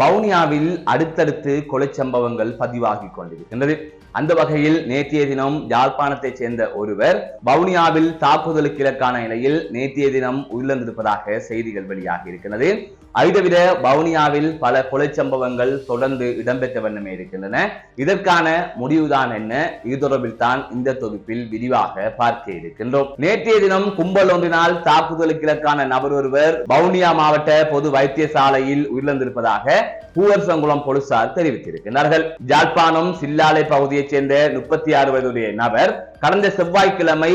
வவுனியாவில் அடுத்தடுத்து கொலை சம்பவங்கள் பதிவாகி கொண்டிருக்கின்றது. அந்த வகையில் நேற்றைய தினம் யாழ்ப்பாணத்தைச் சேர்ந்த ஒருவர் வவுனியாவில் தாக்குதலுக்கு இலக்கான நிலையில் நேற்றைய தினம் உயிரிழந்திருப்பதாக செய்திகள் வெளியாகி இருக்கின்றது. அதைவிட வவுனியாவில் பல கொலை சம்பவங்கள் தொடர்ந்து இடம்பெற்ற வண்ணமே இருக்கின்றன. இதற்கான முடிவுதான் என்ன? இது தொடர்பில் தான் இந்த தொகுப்பில் விரிவாக பார்க்க இருக்கின்றோம். நேற்றைய தினம் கும்பல் ஒன்றினால் தாக்குதலுக்கு இலக்கான நபர் ஒருவர் வவுனியா மாவட்ட பொது வைத்தியசாலையில் உயிரிழந்திருப்பதாக பூவர்சங்குளம் போலீசார் தெரிவித்திருக்கிறார்கள் ஜாழ்ப்பாணம் சில்லாலை பகுதியைச் சேர்ந்த முப்பத்தி ஆறு வயதுடைய நபர் கடந்த செவ்வாய்க்கிழமை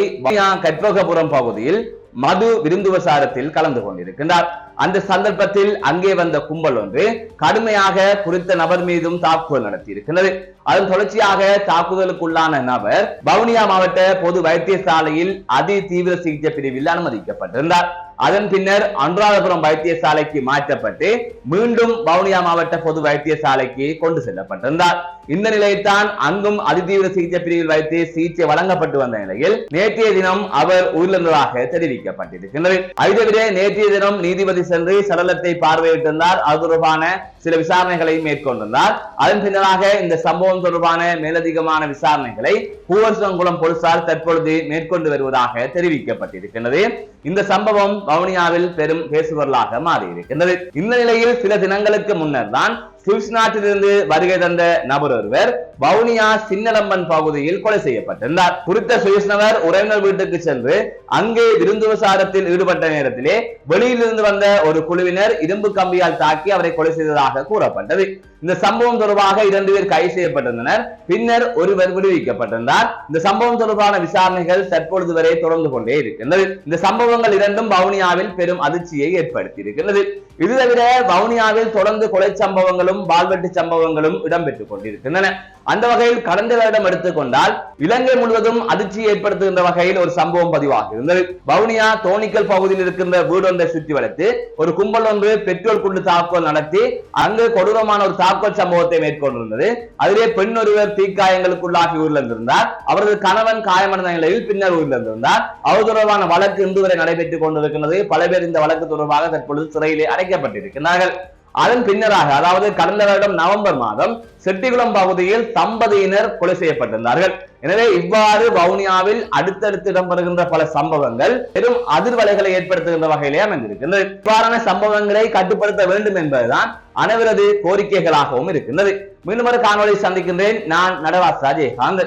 கற்பகபுரம் பகுதியில் மது விருந்து விசாரத்தில் கலந்து கொண்டிருக்கிறார் அந்த சந்தர்ப்பத்தில் அங்கே வந்த கும்பல் ஒன்று கடுமையாக குறித்த நபர் மீதும் தாக்குதல் நடத்தியிருக்கிறது அதன் தொடர்ச்சியாக தாக்குதலுக்குள்ளான நபர் பவுனியா மாவட்ட பொது வைத்தியசாலையில் அதி தீவிர சிகிச்சை பிரிவில் அனுமதிக்கப்பட்டிருந்தார். அதன் பின்னர் அன்றாதபுரம் வைத்தியசாலைக்கு மாற்றப்பட்டு மீண்டும் வவுனியா மாவட்ட பொது வைத்தியசாலைக்கு கொண்டு செல்லப்பட்டிருந்தார். இந்த நிலையில்தான் அங்கும் அதிதீவிர சிகிச்சை பிரிவில் வைத்து சிகிச்சை வழங்கப்பட்டு வந்த நிலையில் நேற்றைய தினம் அவர் உயிரிழந்ததாக தெரிவிக்கப்பட்டிருக்கின்றது. ஐதவிட நேற்றைய தினம் நீதிபதி சென்று சடலத்தை பார்வையிட்டிருந்தார். அது தொடர்பான சில விசாரணைகளை மேற்கொண்டிருந்தார். அதன் பின்னராக இந்த சம்பவம் தொடர்பான மேலதிகமான விசாரணைகளை பூவரசங்குளம் போலீசார் தற்பொழுது மேற்கொண்டு வருவதாக தெரிவிக்கப்பட்டிருக்கின்றது. இந்த சம்பவம் வவுனியாவில் பெரும் பேசுபொருளாக மாறியிருக்கின்றது. இந்த நிலையில் சில தினங்களுக்கு முன்னர் தான் சுவிஸ் நாட்டிலிருந்து வருகை தந்த நபர் ஒருவர் வவுனியா சின்னலம்பன் பகுதியில் கொலை செய்யப்பட்டிருந்தார். குறித்த சுவிஸ் உறவினர் வீட்டுக்கு சென்று அங்கே விருந்துவசாரத்தில் ஈடுபட்ட நேரத்திலே வெளியிலிருந்து வந்த ஒரு குழுவினர் இரும்பு கம்பியால் தாக்கி அவரை கொலை செய்ததாக கூறப்பட்டது. இந்த சம்பவம் தொடர்பாக இரண்டு பேர் கைது செய்யப்பட்டிருந்தனர். பின்னர் ஒருவர் விடுவிக்கப்பட்டிருந்தார். இந்த சம்பவம் தொடர்பான விசாரணைகள் தற்பொழுது வரை தொடர்ந்து கொண்டே இருக்கின்றது. இந்த சம்பவங்கள் இரண்டும் வவுனியாவில் பெரும் அதிர்ச்சியை ஏற்படுத்தி இருக்கின்றது இது தவிர வவுனியாவில் தொடர்ந்து கொலை சம்பவங்களும் பால்வெட்டு சம்பவங்களும் இடம்பெற்றுக் கொண்டிருக்கின்றன. அந்த வகையில் கடந்த வருடம் எடுத்துக்கொண்டால் இலங்கை முழுவதும் அதிர்ச்சி ஏற்படுத்துகின்ற வகையில் ஒரு சம்பவம் பதிவாக இருந்தது வவுனியா தோணிக்கல் பகுதியில் இருக்கின்ற வீடொன்றை சுற்றி வளைத்து ஒரு கும்பல் ஒன்று பெட்ரோல் குண்டு தாக்குதல் நடத்தி அங்கு கொடூரமான ஒரு தாக்குதல் சம்பவத்தை மேற்கொண்டிருந்தது. அதிலே பெண் ஒருவர் தீக்காயங்களுக்குள்ளாகி உயிரிழந்திருந்தார். அவரது கணவன் காயமடைந்த நிலையில் பின்னர் உயிரிழந்திருந்தார். அவர் தொடர்பான வழக்கு இன்று வரை நடைபெற்றுக் கொண்டிருக்கிறது பல பேர் இந்த வழக்கு தொடர்பாக தற்பொழுது சிறையிலே அடைக்கப்பட்டிருக்கிறார்கள் அதன் பின்னராக அதாவது கடந்த வருடம் நவம்பர் மாதம் செட்டிகுளம் பகுதியில் தம்பதியினர் கொலை செய்யப்பட்டிருந்தார்கள். எனவே இவ்வாறு வவுனியாவில் அடுத்தடுத்து இடம்பெறுகின்ற பல சம்பவங்கள் பெரும் அதிர்வலைகளை ஏற்படுத்துகின்ற வகையிலே அமைந்திருக்கின்றது. இவ்வாறான சம்பவங்களை கட்டுப்படுத்த வேண்டும் என்பதுதான் அனைவரது கோரிக்கைகளாகவும் இருக்கின்றது. மீண்டும் ஒரு காணொலி சந்திக்கின்றேன். நான் நடராஜ் ராஜேகாந்த்